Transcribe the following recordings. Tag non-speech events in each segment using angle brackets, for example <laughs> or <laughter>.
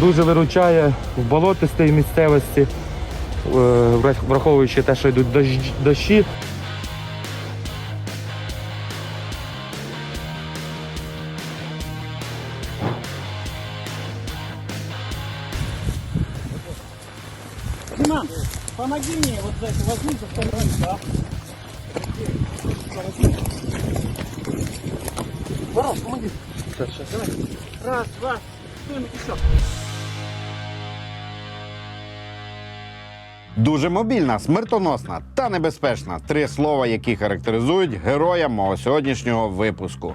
Дуже виручає в болотистій місцевості, е, врах- враховуючи те, що йдуть дощі. Помоги мне вот за это возьми за второй, да? Ворон, помоги. Сейчас, давай. Раз, два, стой, еще. Дуже мобільна, смертоносна та небезпечна. Три слова, які характеризують героя мого сьогоднішнього випуску.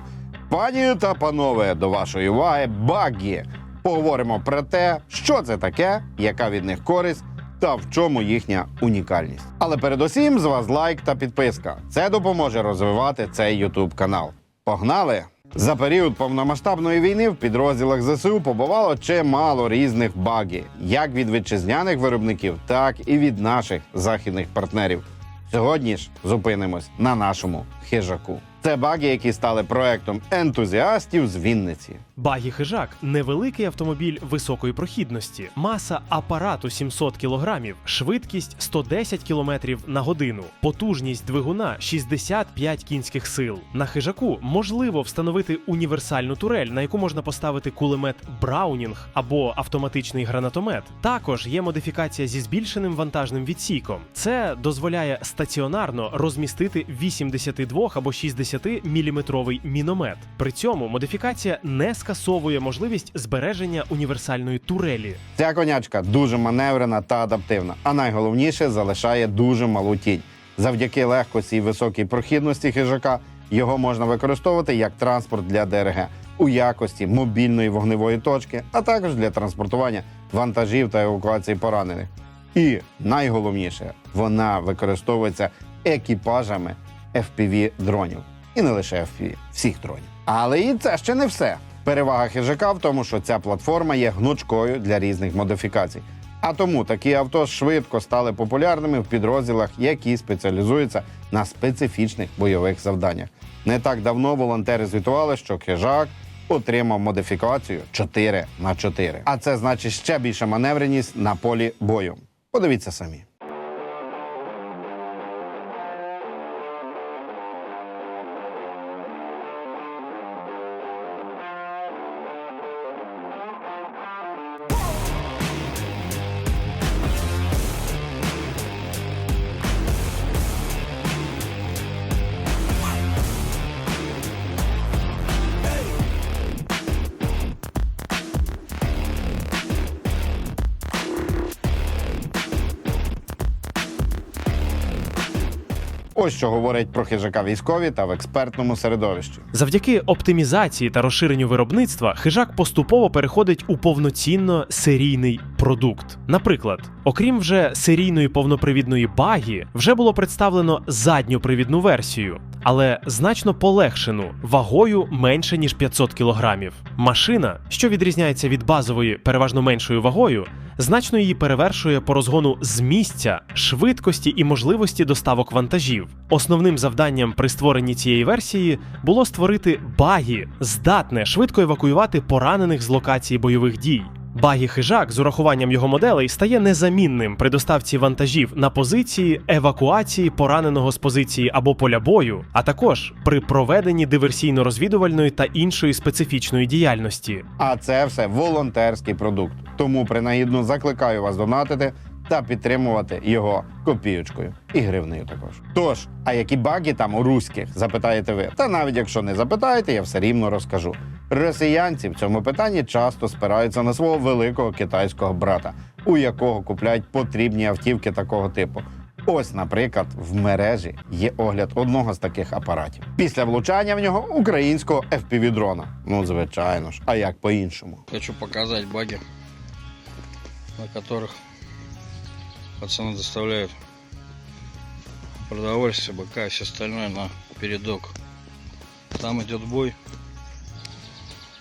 Пані та панове, до вашої уваги багі. Поговоримо про те, що це таке, яка від них користь та в чому їхня унікальність. Але передусім з вас лайк та підписка. Це допоможе розвивати цей YouTube канал. Погнали! За період повномасштабної війни в підрозділах ЗСУ побувало чимало різних багів, як від вітчизняних виробників, так і від наших західних партнерів. Сьогодні ж зупинимось на нашому хижаку. Це баги, які стали проектом ентузіастів з Вінниці. Багі хижак невеликий автомобіль високої прохідності, маса апарату 700 кг, швидкість 110 км на годину, потужність двигуна 65 кінських сил. На хижаку можливо встановити універсальну турель, на яку можна поставити кулемет Браунінг або автоматичний гранатомет. Також є модифікація зі збільшеним вантажним відсіком. Це дозволяє стаціонарно розмістити 82 або 60 міліметровий міномет. При цьому модифікація не скасовує можливість збереження універсальної турелі. Ця конячка дуже маневрена та адаптивна, а найголовніше залишає дуже малу тінь. Завдяки легкості і високій прохідності хижака його можна використовувати як транспорт для ДРГ у якості мобільної вогневої точки, а також для транспортування вантажів та евакуації поранених. І найголовніше, вона використовується екіпажами fpv дронів. І не лише FPV, всіх дронів. Але і це ще не все. Перевага хижака в тому, що ця платформа є гнучкою для різних модифікацій. А тому такі авто швидко стали популярними в підрозділах, які спеціалізуються на специфічних бойових завданнях. Не так давно волонтери звітували, що хижак отримав модифікацію 4 на 4 А це значить ще більша маневреність на полі бою. Подивіться самі. Ось що говорять про хижака військові та в експертному середовищі. Завдяки оптимізації та розширенню виробництва хижак поступово переходить у повноцінно серійний продукт. Наприклад, окрім вже серійної повнопривідної багі, вже було представлено задньопривідну версію. Але значно полегшену вагою менше ніж 500 кілограмів. Машина, що відрізняється від базової переважно меншою вагою, значно її перевершує по розгону з місця, швидкості і можливості доставок вантажів. Основним завданням при створенні цієї версії було створити багі, здатне швидко евакуювати поранених з локації бойових дій. Багі хижак з урахуванням його моделей стає незамінним при доставці вантажів на позиції евакуації пораненого з позиції або поля бою, а також при проведенні диверсійно-розвідувальної та іншої специфічної діяльності. А це все волонтерський продукт. Тому принагідно закликаю вас донатити та підтримувати його копієчкою і гривнею також. Тож, а які баги там у руських, запитаєте ви? Та навіть якщо не запитаєте, я все рівно розкажу. Росіянці в цьому питанні часто спираються на свого великого китайського брата, у якого купляють потрібні автівки такого типу. Ось, наприклад, в мережі є огляд одного з таких апаратів. Після влучання в нього українського FPV-дрона. Ну, звичайно ж, а як по-іншому. Хочу показать баги, на которых пацаны доставляют продовольствие, быка и все остальное на передок. Там идет бой.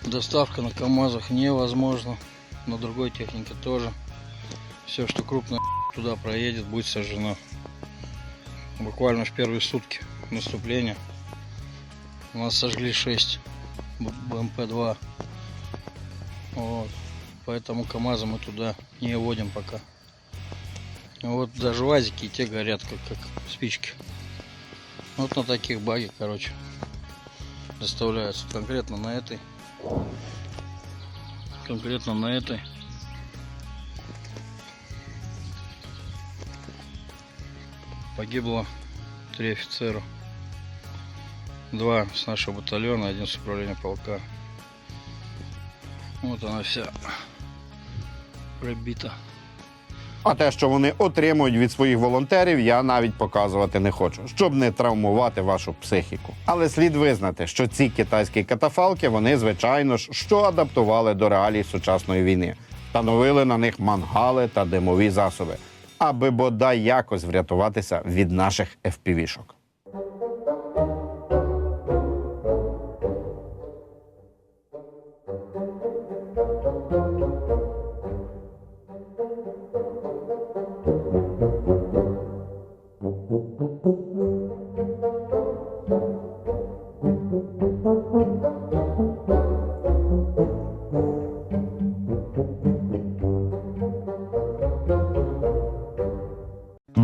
Доставка на КАМАЗах невозможно. На другой технике тоже. Все, что крупно <laughs> туда проедет, будет сожжено. Буквально в первые сутки наступления у нас сожгли 6 БМП-2. Вот. поэтому КАМАЗы мы туда не водим пока. Вот даже вазики те горят, как, как спички. Вот на таких баги, короче, доставляются конкретно на этой. Конкретно на этой. Погибло три офицера. Два с нашего батальона, один с управления полка. Вот она вся пробита. А те, що вони отримують від своїх волонтерів, я навіть показувати не хочу, щоб не травмувати вашу психіку. Але слід визнати, що ці китайські катафалки вони, звичайно ж, що адаптували до реалій сучасної війни, встановили на них мангали та димові засоби, аби бодай якось врятуватися від наших FPV-шок.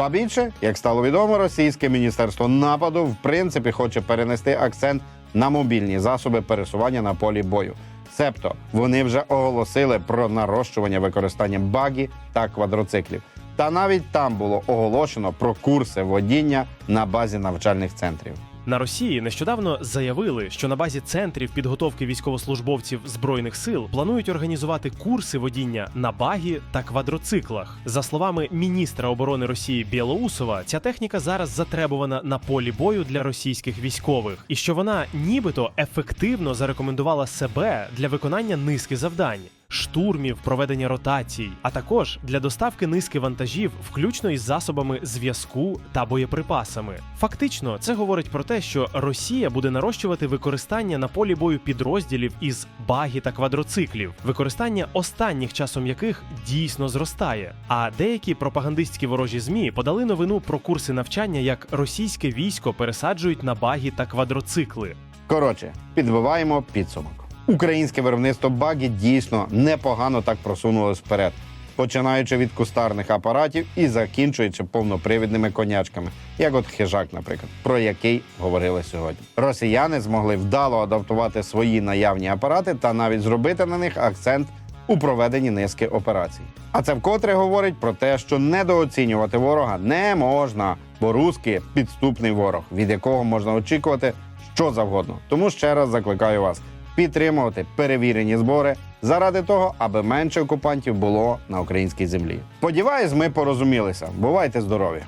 Ба більше, як стало відомо, російське міністерство нападу в принципі хоче перенести акцент на мобільні засоби пересування на полі бою. Себто вони вже оголосили про нарощування використання багі та квадроциклів. Та навіть там було оголошено про курси водіння на базі навчальних центрів. На Росії нещодавно заявили, що на базі центрів підготовки військовослужбовців збройних сил планують організувати курси водіння на багі та квадроциклах. За словами міністра оборони Росії Білоусова, ця техніка зараз затребувана на полі бою для російських військових, і що вона нібито ефективно зарекомендувала себе для виконання низки завдань. Штурмів, проведення ротацій, а також для доставки низки вантажів, включно із засобами зв'язку та боєприпасами. Фактично, це говорить про те, що Росія буде нарощувати використання на полі бою підрозділів із багі та квадроциклів, використання останніх часом яких дійсно зростає. А деякі пропагандистські ворожі змі подали новину про курси навчання, як російське військо пересаджують на багі та квадроцикли. Коротше, підбиваємо підсумок. Українське виробництво багі дійсно непогано так просунулось вперед, починаючи від кустарних апаратів і закінчуючи повнопривідними конячками, як от хижак, наприклад, про який говорили сьогодні. Росіяни змогли вдало адаптувати свої наявні апарати та навіть зробити на них акцент у проведенні низки операцій. А це вкотре говорить про те, що недооцінювати ворога не можна, бо русський – підступний ворог, від якого можна очікувати що завгодно. Тому ще раз закликаю вас підтримувати перевірені збори заради того, аби менше окупантів було на українській землі. Сподіваюсь, ми порозумілися. Бувайте здорові!